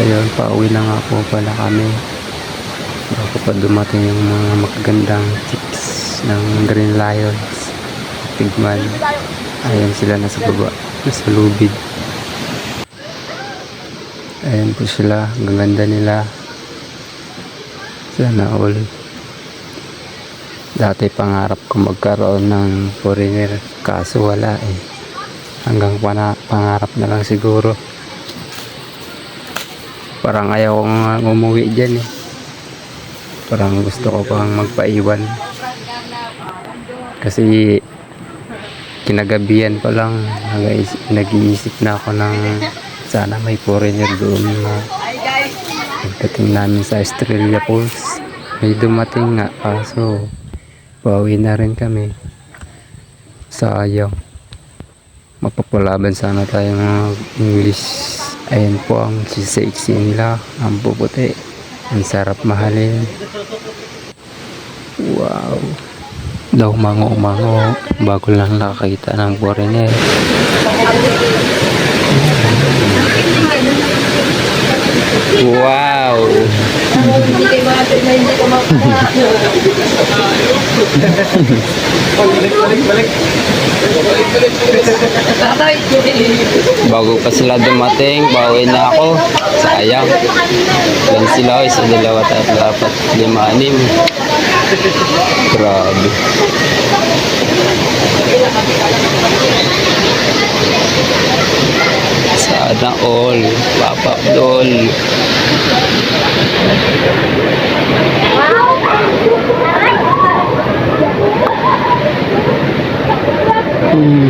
Ayun, pauwi na nga po pala kami. Bago pa dumating yung mga magagandang chicks ng Green Lions. Tigman. Ayan sila nasa baba. Nasa lubid. Ayan po sila. Ang ganda nila. Sana all. Dati pangarap ko magkaroon ng foreigner. Kaso wala eh. Hanggang pangarap na lang siguro. Parang ayaw ko nga umuwi dyan eh. Parang gusto ko pang magpaiwan. Kasi kinagabihan pa lang nag- nag-iisip na ako ng sana may foreigner doon na pagdating namin sa Australia Falls. May dumating nga kaso pauwi na rin kami. Sayang. Mapapalaban sana tayo ng English. Ayan po ang sisiksi nila. Ang puputi. Ang sarap mahalin. Wow. Daw mango-mango. Bago lang nakakita ng foreigner. Wow. Bago pa sila dumating, bawi na ako. Sayang. Yan sila, isa, dalawa, tatlo, apat, lima, anim. Grabe. Sana all, Papa Abdul. Hmm.